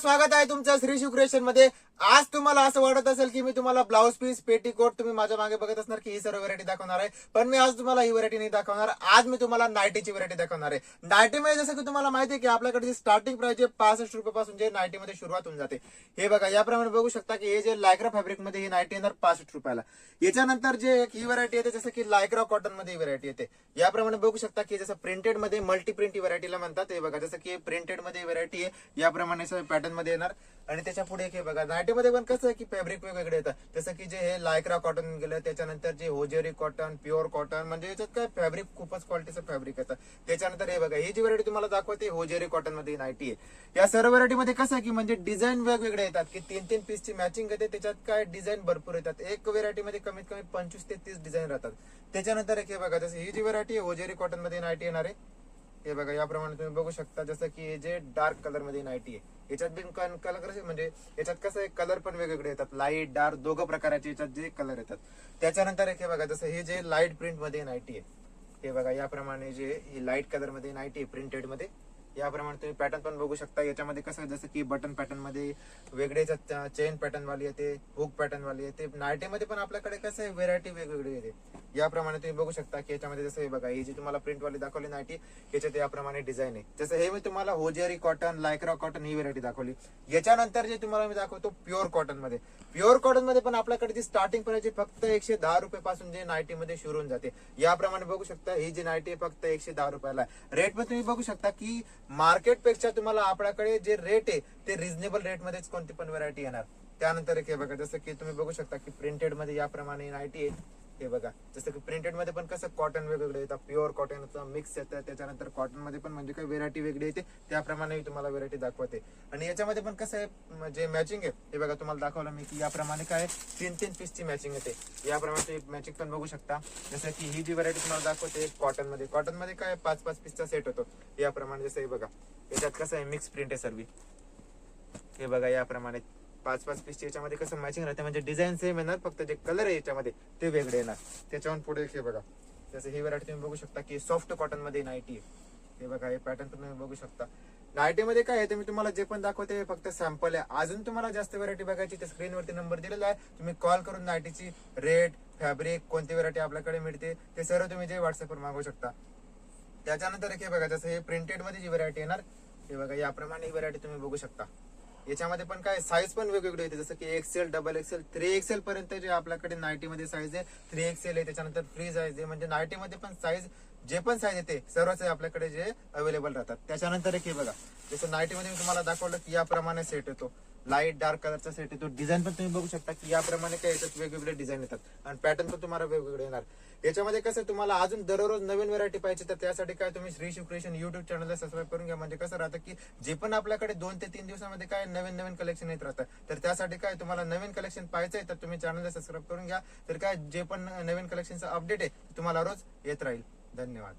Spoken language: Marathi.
स्वागत आहे तुमचं श्री शिवक्रिएशनमध्ये आज तुम्हाला असं वाटत असेल की मी तुम्हाला ब्लाऊज पीस पेटीकोट तुम्ही माझ्या मागे बघत असणार की ही सर्व व्हरायटी दाखवणार आहे. पण मी आज तुम्हाला ही व्हरायटी नाही दाखवणार. आज मी तुम्हाला नाईटीची व्हरायटी दाखवणार आहे. नाईटीमध्ये म्हणजे जसं की तुम्हाला माहिती आहे की आपल्याकडे स्टार्टिंग प्राइस आहे पासष्ट रुपयापासून जे नाईटीमध्ये सुरुवात होऊन जाते. हे बघा याप्रमाणे बघू शकता की हे जे लायक्रा फॅब्रिकमध्ये ही नाईटी येणार पासष्ट रुपयाला. याच्यानंतर जे एक ही व्हरायटी येते जसं की लायक्रा कॉटनमध्ये व्हरायटी येते. याप्रमाणे बघू शकता की जसं प्रिंटेडमध्ये मल्टी प्रिंट व्हरायटीला म्हणतात. हे बघा जसं की प्रिंटेडमध्ये व्हरायटी आहे. याप्रमाणे पॅटर्नमध्ये येणार. आणि त्याच्या पुढे हे बघा नायटी क्वालिटीमध्ये पण कसं की फॅब्रिक वेगवेगळे येतात. जसं की जे हे लायक्रा कॉटन गेलं त्याच्यानंतर जे होजेरी कॉटन प्युअर कॉटन म्हणजे याच्यात काय फॅब्रिक खूपच क्वालिटीचं फॅब्रिक येतं. त्याच्यानंतर हे बघा ही जी व्हरायटी तुम्हाला दाखवते होजेरी कॉटनमध्ये नाईटी आहे. या सर्व व्हरायटीमध्ये कसं आहे की म्हणजे डिझाईन वेगवेगळे येतात की तीन तीन पीसची मॅचिंग येते त्याच्यात काय डिझाईन भरपूर येतात. एक व्हरायटी मध्ये कमीत कमी पंचवीस ते तीस डिझाईन राहतात. त्याच्यानंतर एक हे बघा जसं ही जी व्हरायटी आहे होजेरी कॉटनमध्ये नाईटी येणार आहे हे बघा याप्रमाणे तुम्ही बघू शकता जसं की हे जे डार्क कलरमध्ये नाईटी आहे याच्यात बिन कलर कसे म्हणजे याच्यात कसं आहे कलर पण वेगवेगळे येतात. लाइट डार्क दोघं प्रकाराचे याच्यात जे कलर येतात. त्याच्यानंतर एक हे बघा जसं हे जे लाइट प्रिंटमध्ये नाईटी आहे हे बघा याप्रमाणे जे ही लाइट कलरमध्ये नाईटी आहे प्रिंटेडमध्ये याप्रमाणे तुम्ही पॅटर्न पण बघू शकता. याच्यामध्ये कसं आहे, जसं की बटन पॅटर्नमध्ये वेगळे चेन पॅटर्न वाली येते हुक पॅटर्न वाली येते. नाईटीमध्ये पण आपल्याकडे कसं आहे व्हेरायटी वेगवेगळी येते. याप्रमाणे तुम्ही बघू शकता की याच्यामध्ये जसं हे बघा ही जी तुम्हाला प्रिंट वाली दाखवली नाईटी याच्यात याप्रमाणे डिझाईन आहे. जसं हे मी तुम्हाला होजेरी कॉटन लायक्रा कॉटन ही व्हेरायटी दाखवली. याच्यानंतर जे तुम्हाला मी दाखवतो प्युअर कॉटनमध्ये. प्युअर कॉटनमध्ये पण आपल्याकडे जी स्टार्टिंग प्राइस फक्त एकशे दहा रुपये पासून जे नाईटी मध्ये सुरू होऊन जाते. याप्रमाणे बघू शकता ही जी नाईटी आहे फक्त एकशे दहा रुपयाला रेट पण तुम्ही बघू शकता की मार्केटपेक्षा तुम्हाला आपल्याकडे जे रेट आहे ते रिझनेबल रेट मध्येच कोणती पण व्हरायटी येणार. त्यानंतर एक हे बघा जसं की तुम्ही बघू शकता की प्रिंटेडमध्ये याप्रमाणे नाईटी आहे. हे बघा जसं की प्रिंटेडमध्ये पण कसं कॉटन वेगवेगळे येतात प्युअर कॉटन मिक्स येतं त्याच्यानंतर कॉटनमध्ये पण म्हणजे काही व्हेरायटी वेगळी येते त्याप्रमाणे मी तुम्हाला व्हेरायटी दाखवते. आणि याच्यामध्ये पण कसं आहे जे मॅचिंग आहे हे बघा तुम्हाला दाखवलं मी की याप्रमाणे काय तीन तीन पीसची मॅचिंग येते. याप्रमाणे मॅचिंग पण बघू शकता. जसं की ही जी व्हरायटी तुम्हाला दाखवते कॉटनमध्ये कॉटनमध्ये काय पाच पाच पीसचा सेट होतो. याप्रमाणे जसं हे बघा याच्यात कसं आहे मिक्स प्रिंट आहे सर्वी. हे बघा याप्रमाणे पाच पाच पीसची याच्यामध्ये कसं मॅचिंग राहते म्हणजे डिझाईन सेम येणार फक्त जे कलर आहे याच्यामध्ये ते वेगळे येणार त्याच्याहून पुढे हे बघा. जसं ही व्हरायटी तुम्ही बघू शकता की सॉफ्ट कॉटनमध्ये नाईटी आहे. हे बघा हे पॅटर्न तुम्ही बघू शकता. नायटीमध्ये काय आहे मी तुम्हाला जे पण दाखवते हे फक्त सॅम्पल आहे. अजून तुम्हाला जास्त व्हरायटी बघायची त्या स्क्रीनवरती नंबर दिलेला आहे. तुम्ही कॉल करून नाईटीची रेट फॅब्रिक कोणती व्हरायटी आपल्याकडे मिळते ते सर्व तुम्ही जे व्हॉट्सअपवर मागवू शकता. त्याच्यानंतर हे बघा जसं हे प्रिंटेडमध्ये जी व्हरायटी येणार हे बघा याप्रमाणे ही व्हरायटी तुम्ही बघू शकता. याच्यामध्ये पण काय साईज पण वेगवेगळी येते जसं की XL double XL three XL पर्यंत जे आपल्याकडे नाईटी मध्ये साईज आहे थ्री एक्सेल आहे त्याच्यानंतर फ्री साईज आहे. म्हणजे नाईटी मध्ये पण साईज जे पण साईज येते सर्वच आपल्याकडे जे अवेलेबल राहतात. त्याच्यानंतर एक हे बघा जसं नाईटी मध्ये मी तुम्हाला दाखवलं की याप्रमाणे सेट येतो. लाइट डार्क कलरचा सेट येतो. डिझाईन पण तुम्ही बघू शकता की याप्रमाणे काय येतात वेगवेगळे डिझाईन येतात. आणि पॅटर्न पण तुम्हाला वेगवेगळे येणार. याच्यामध्ये कसं तुम्हाला अजून दररोज नवीन व्हरायटी पाहिजे तर त्यासाठी काय तुम्ही श्री शिवक्रिएशन युट्यूब चॅनलला सबस्क्राईब करून घ्या. म्हणजे कसं राहतं की जे पण आपल्याकडे दोन ते तीन दिवसामध्ये काय नवीन नवीन कलेक्शन येत राहतं तर त्यासाठी काय तुम्हाला नवीन कलेक्शन पाहिजे तर तुम्ही चॅनलला सबस्क्राईब करून घ्या. तर काय जे पण नवीन कलेक्शनचं अपडेट आहे तुम्हाला रोज येत राहील. धन्यवाद